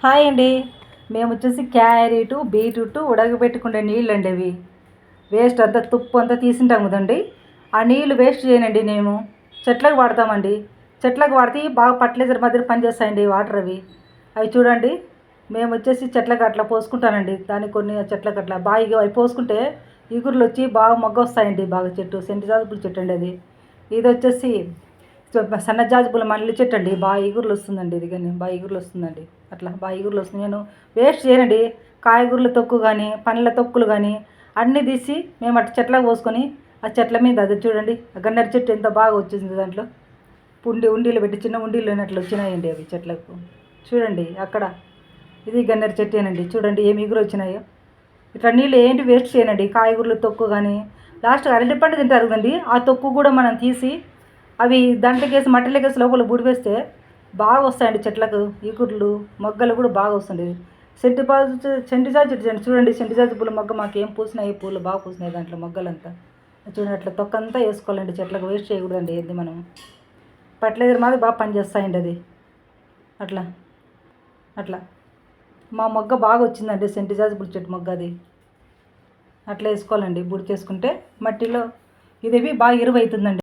Hi అండి. మేము వచ్చేసి క్యారెట్ బీట్రూట్ ఉడకబెట్టుకునే నీళ్ళు అండి అవి వేస్ట్ అంతా తుప్పు అంతా తీసింటాం కదండి. ఆ నీళ్ళు వేస్ట్ చేయనండి మేము చెట్లకు వాడతామండి. చెట్లకు వాడితే బాగా ఫర్టిలైజర్ మాదిరి పనిచేస్తాయండి వాటర్ అవి. అవి చూడండి. మేము వచ్చేసి చెట్లకు అట్లా పోసుకుంటానండి. దానికి కొన్ని చెట్లకు అట్లా బాగా అవి పోసుకుంటే ఇగురులు వచ్చి బాగా మొగ్గ వస్తాయండి. బాగా చెట్టు సెంటి చెట్టు అండి అది. ఇది వచ్చేసి సన్న జాజుపుల మల్లి చెట్టు అండి బాగా ఈగురులు వస్తుందండి ఇది కానీ బాగా ఈగురులు వస్తుందండి. అట్లా బాగా ఈగురులు వస్తుంది. నేను వేస్ట్ చేయనండి. కాయగూరల తొక్కు కానీ పండ్ల తొక్కులు కానీ అన్నీ తీసి మేము అట్లా చెట్లకు పోసుకొని ఆ చెట్ల మీద అది చూడండి. ఆ గన్నేరు చెట్టు ఎంత బాగా వచ్చింది దాంట్లో. ఉండి ఉండీలు పెట్టి చిన్న ఉండీలు అట్లా వచ్చినాయండి అవి చెట్లకు. చూడండి అక్కడ. ఇది గన్నేరు చెట్టేనండి. చూడండి ఏమి ఇగురు వచ్చినాయో. ఇట్లా నీళ్ళు ఏంటి వేస్ట్ చేయనండి. కాయగూరల తొక్కు కానీ లాస్ట్ అరటి పండు తింటారు కదండి. ఆ తొక్కు కూడా మనం తీసి అవి దంటకేసి మట్టిలోకేసి లోపల బుడివేస్తే బాగా వస్తాయండి చెట్లకు. ఈకుర్లు మొగ్గలు కూడా బాగా వస్తుంది సెంటి పాజు సెంటిజాజ్ చెట్టు చూడండి. చూడండి సెంటిజాజి పూల మొగ్గ మాకు ఏం పూసినాయి పూలు బాగా పూసినాయి దాంట్లో మొగ్గలంతా. చూడండి అట్లా తొక్కంతా వేసుకోవాలండి. చెట్లకు వేస్ట్ చేయకూడదండి. ఏది మనం? ఫర్టిలైజర్ మాది బాగా పనిచేస్తాయండి అది. అట్లా. అట్లా. మా మొగ్గ బాగా వచ్చిందండి. సెంటిజాజి పూల చెట్టు మొగ్గ అది. అట్లా వేసుకోవాలండి. బుడి చేసుకుంటే మట్టిలో ఇదేవి బాగా ఎరువు అవుతుందండి